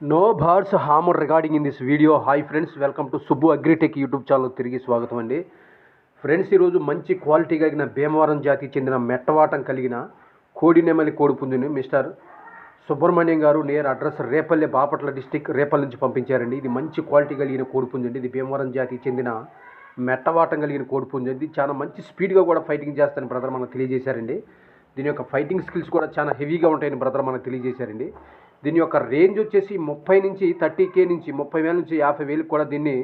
No bars hammer regarding in this video hi friends welcome to Subbu Agritech YouTube channel తిరిగి స్వాగతం అండి. Friends ఈరోజు మంచి quality కలిగిన భీమవరం జాతికి చెందిన మెట్టవాటం కలిగిన కోడినెమలి కోడిపుంజుని mister Subrahmanyam garu near address Repalle Bapatla district Repalle నుంచి పంపించారండి. ఇది మంచి క్వాలిటీ కలిగిన కోడిపుంజండి ఇది భీమవరం జాతికి చెందిన మెట్టవాటం కలిగిన కోడిపుంజు ఇది చాలా మంచి స్పీడ్గా కూడా ఫైటింగ్ చేస్తాను బ్రదర్ మనకు తెలియజేశారండి. దీని యొక్క ఫైటింగ్ స్కిల్స్ కూడా చాలా హెవీగా ఉంటాయని బ్రదర్ మనకు తెలియజేశారండి. దీని యొక్క రేంజ్ వచ్చేసి ముప్పై నుంచి థర్టీ కే నుంచి ముప్పై వేల నుంచి యాభై వేలకు కూడా దీన్ని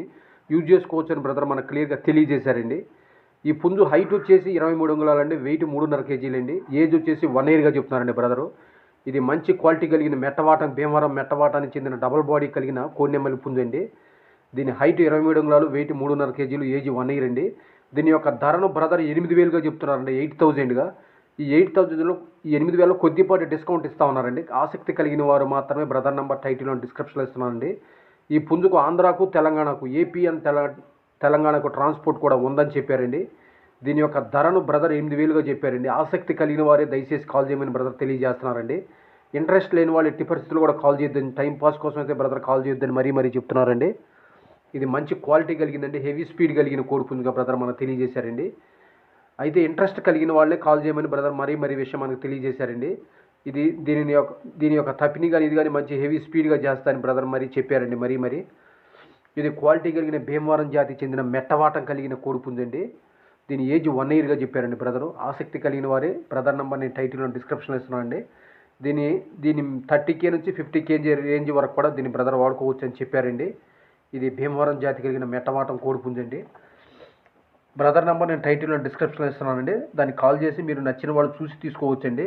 యూజ్ చేసుకోవచ్చు అని బ్రదర్ మనకు క్లియర్గా తెలియజేశారండి. ఈ పుంజు హైట్ వచ్చేసి ఇరవై మూడు అంగుళాలండి వెయిట్ మూడున్నర కేజీలండి ఏజ్ వచ్చేసి వన్ ఇయర్గా చెప్తున్నారండి బ్రదరు ఇది మంచి క్వాలిటీ కలిగిన మెట్టవాటం భీమవరం మెట్టవాటానికి చెందిన డబల్ బాడీ కలిగిన కోన్నెమ్మలి పుంజు అండి. దీని హైట్ ఇరవై మూడు అంగుళాలు వెయిట్ మూడున్నర కేజీలు ఏజ్ వన్ ఇయర్ అండి. దీని యొక్క ధరను బ్రదర్ ఎనిమిది వేలుగా చెప్తున్నారండి ఎయిట్ థౌజండ్గా ఈ ఎయిట్ థౌజండ్లో ఈ ఎనిమిది వేల కొద్దిపాటి డిస్కౌంట్ ఇస్తా ఉన్నారండి. ఆసక్తి కలిగిన వారు మాత్రమే బ్రదర్ నెంబర్ టైటిల్లో డిస్క్రిప్షన్లో ఇస్తున్నానండి. ఈ పుంజుకు ఆంధ్రాకు తెలంగాణకు ఏపీ అండ్ తెల తెలంగాణకు ట్రాన్స్పోర్ట్ కూడా ఉందని చెప్పారండి. దీని యొక్క ధరను బ్రదర్ ఎనిమిది వేలుగా చెప్పారండి. ఆసక్తి కలిగిన వారే దయచేసి కాల్ చేయమని బ్రదర్ తెలియజేస్తున్నారండి. ఇంట్రెస్ట్ లేని వాళ్ళు ఎట్టి పరిస్థితులు కూడా కాల్ చేయొద్దని టైం పాస్ కోసం అయితే బ్రదర్ కాల్ చేయొద్దని మరీ మరీ చెప్తున్నారండి. ఇది మంచి క్వాలిటీ కలిగిందండి. హెవీ స్పీడ్ కలిగిన కోడిపుంజుగా బ్రదర్ మనకు తెలియజేశారండి. అయితే ఇంట్రెస్ట్ కలిగిన వాళ్ళే కాల్ చేయమని బ్రదర్ మరీ మరీ విషయం మనకు తెలియజేశారండి. ఇది దీనిని యొక్క దీని యొక్క తప్పిని కానీ ఇది కానీ మంచి హెవీ స్పీడ్గా చేస్తారని బ్రదర్ మరీ చెప్పారండి మరీ మరీ. ఇది క్వాలిటీ కలిగిన భీమవరం జాతికి చెందిన మెట్టవాటం కలిగిన కోడిపుంజండి దీని ఏజ్ వన్ ఇయర్గా చెప్పారండి బ్రదరు ఆసక్తి కలిగిన వారే బ్రదర్ నెంబర్ నేను టైటిల్లో డిస్క్రిప్షన్లో ఇస్తున్నానండి. దీని దీని థర్టీ కే నుంచి ఫిఫ్టీ కేజీ రేంజ్ వరకు కూడా దీని బ్రదర్ వాడుకోవచ్చు అని చెప్పారండి. ఇది భీమవరం జాతి కలిగిన మెట్టవాటం కోడిపుంజండి బ్రదర్ నెంబర్ నేను టైటిల్లో డిస్క్రిప్షన్లో ఇస్తున్నానండి. దానికి కాల్ చేసి మీరు నచ్చిన వాళ్ళు చూసి తీసుకోవచ్చండి.